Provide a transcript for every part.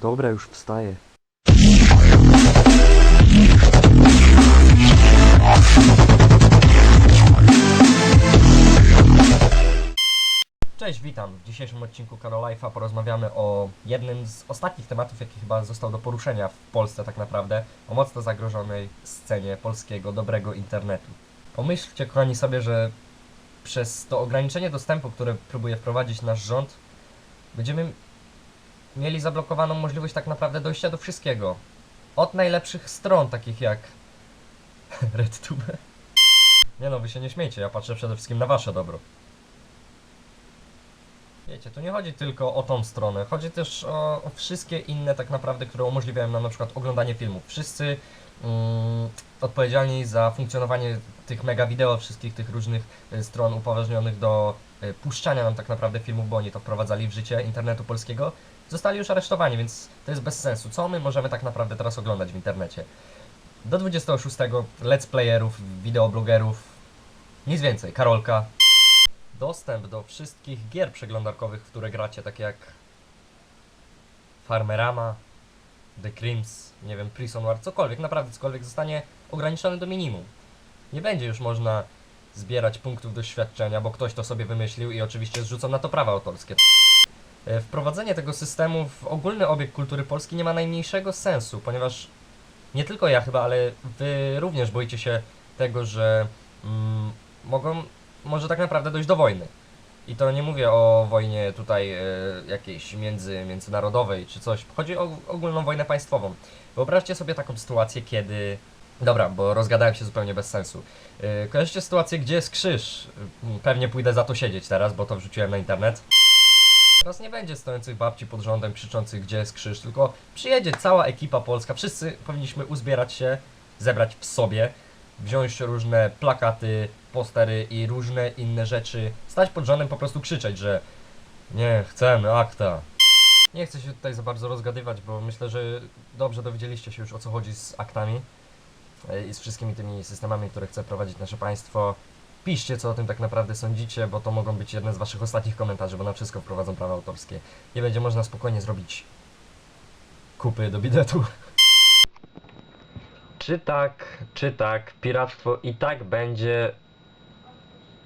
Dobra, już wstaję. Cześć, witam. W dzisiejszym odcinku Karolajfa porozmawiamy o jednym z ostatnich tematów, jaki chyba został do poruszenia w Polsce tak naprawdę, o mocno zagrożonej scenie polskiego dobrego internetu. Pomyślcie, kochani, sobie, że przez to ograniczenie dostępu, które próbuje wprowadzić nasz rząd, będziemy mieli zablokowaną możliwość tak naprawdę dojścia do wszystkiego. Od najlepszych stron, takich jak RedTube. Nie no, wy się nie śmiejcie, ja patrzę przede wszystkim na wasze dobro. Wiecie, tu nie chodzi tylko o tą stronę, chodzi też o, wszystkie inne tak naprawdę, które umożliwiają nam na przykład oglądanie filmów. Wszyscy mm, odpowiedzialni za funkcjonowanie tych mega wideo, wszystkich tych różnych y, stron upoważnionych do y, puszczania nam tak naprawdę filmów, bo oni to wprowadzali w życie internetu polskiego, zostali już aresztowani, więc to jest bez sensu. Co my możemy tak naprawdę teraz oglądać w internecie? Do 26 let's playerów, wideoblogerów, nic więcej, Karolka, dostęp do wszystkich gier przeglądarkowych, w które gracie, takie jak Farmerama, The Crims, nie wiem, Prison War, cokolwiek, naprawdę cokolwiek zostanie ograniczony do minimum. Nie będzie już można zbierać punktów doświadczenia, bo ktoś to sobie wymyślił i oczywiście zrzucą na to prawa autorskie. E, Wprowadzenie tego systemu w ogólny obieg kultury polskiej nie ma najmniejszego sensu, ponieważ nie tylko ja chyba, ale wy również boicie się tego, że mm, mogą może tak naprawdę dojść do wojny. I to nie mówię o wojnie tutaj e, jakiejś między, międzynarodowej czy coś. Chodzi o ogólną wojnę państwową. Wyobraźcie sobie taką sytuację, kiedy. Dobra, bo rozgadałem się zupełnie bez sensu. Yy, kojarzycie sytuację, gdzie jest krzyż? Yy, Pewnie pójdę za to siedzieć teraz, bo to wrzuciłem na internet. Teraz nie będzie stojących babci pod rządem krzyczących, gdzie jest krzyż, tylko przyjedzie cała ekipa polska. Wszyscy powinniśmy uzbierać się, zebrać w sobie, wziąć różne plakaty, postery i różne inne rzeczy, stać pod rządem, po prostu krzyczeć, że nie, chcemy akta. Nie chcę się tutaj za bardzo rozgadywać, bo myślę, że dobrze dowiedzieliście się już o co chodzi z aktami e, i z wszystkimi tymi systemami, które chce prowadzić nasze państwo. Piszcie, co o tym tak naprawdę sądzicie, bo to mogą być jedne z waszych ostatnich komentarzy, bo na wszystko wprowadzą prawa autorskie. Nie będzie można spokojnie zrobić kupy do biletu. Czy tak, czy tak, piractwo i tak będzie.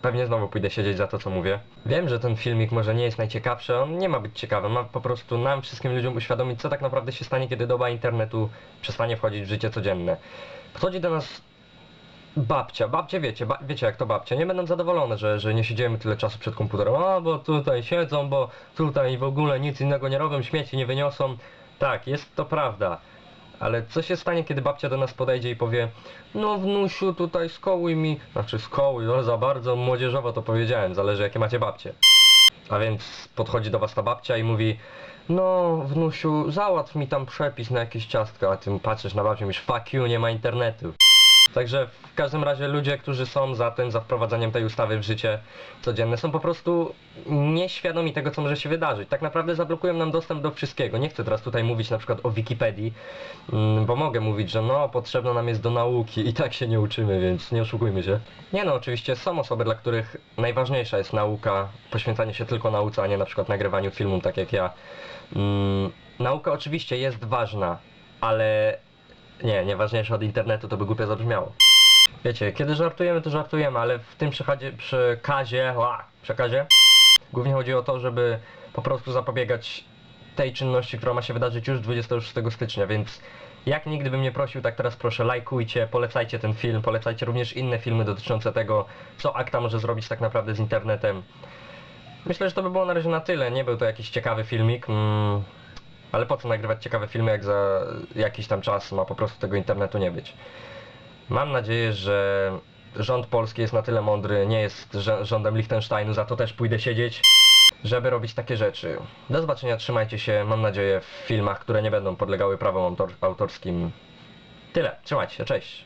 Pewnie znowu pójdę siedzieć za to, co mówię. Wiem, że ten filmik może nie jest najciekawszy, on nie ma być ciekawy, ma po prostu nam, wszystkim ludziom uświadomić, co tak naprawdę się stanie, kiedy doba internetu przestanie wchodzić w życie codzienne. Podchodzi do nas babcia, babcie wiecie, ba wiecie jak to babcie, nie będą zadowolone, że, że nie siedzimy tyle czasu przed komputerem, a bo tutaj siedzą, bo tutaj w ogóle nic innego nie robią, śmieci nie wyniosą. Tak, jest to prawda. Ale co się stanie, kiedy babcia do nas podejdzie i powie No wnusiu, tutaj skołuj mi Znaczy skołuj, no za bardzo młodzieżowo to powiedziałem, zależy jakie macie babcie. A więc podchodzi do was ta babcia i mówi No wnusiu, załatw mi tam przepis na jakieś ciastka. A ty patrzysz na babcię i mówisz fuck you, nie ma internetu Także w każdym razie ludzie, którzy są za tym, za wprowadzeniem tej ustawy w życie codzienne, są po prostu nieświadomi tego, co może się wydarzyć. Tak naprawdę zablokują nam dostęp do wszystkiego. Nie chcę teraz tutaj mówić na przykład o Wikipedii, mm, bo mogę mówić, że no, potrzebna nam jest do nauki i tak się nie uczymy, więc nie oszukujmy się. Nie no, oczywiście są osoby, dla których najważniejsza jest nauka, poświęcanie się tylko nauce, a nie na przykład nagrywaniu filmu, tak jak ja. Mm, nauka oczywiście jest ważna, ale nie, nieważniejsze od internetu to by głupio zabrzmiało. Wiecie, kiedy żartujemy, to żartujemy, ale w tym przekazie, przekazie, ła, przekazie, głównie chodzi o to, żeby po prostu zapobiegać tej czynności, która ma się wydarzyć już 26 stycznia, więc jak nigdy bym nie prosił, tak teraz proszę lajkujcie, polecajcie ten film, polecajcie również inne filmy dotyczące tego, co akta może zrobić tak naprawdę z internetem. Myślę, że to by było na razie na tyle, nie był to jakiś ciekawy filmik, mm, ale po co nagrywać ciekawe filmy, jak za jakiś tam czas ma po prostu tego internetu nie być. Mam nadzieję, że rząd polski jest na tyle mądry, nie jest rządem Liechtensteinu, za to też pójdę siedzieć, żeby robić takie rzeczy. Do zobaczenia, trzymajcie się, mam nadzieję, w filmach, które nie będą podlegały prawom autor autorskim. Tyle, trzymajcie się, cześć.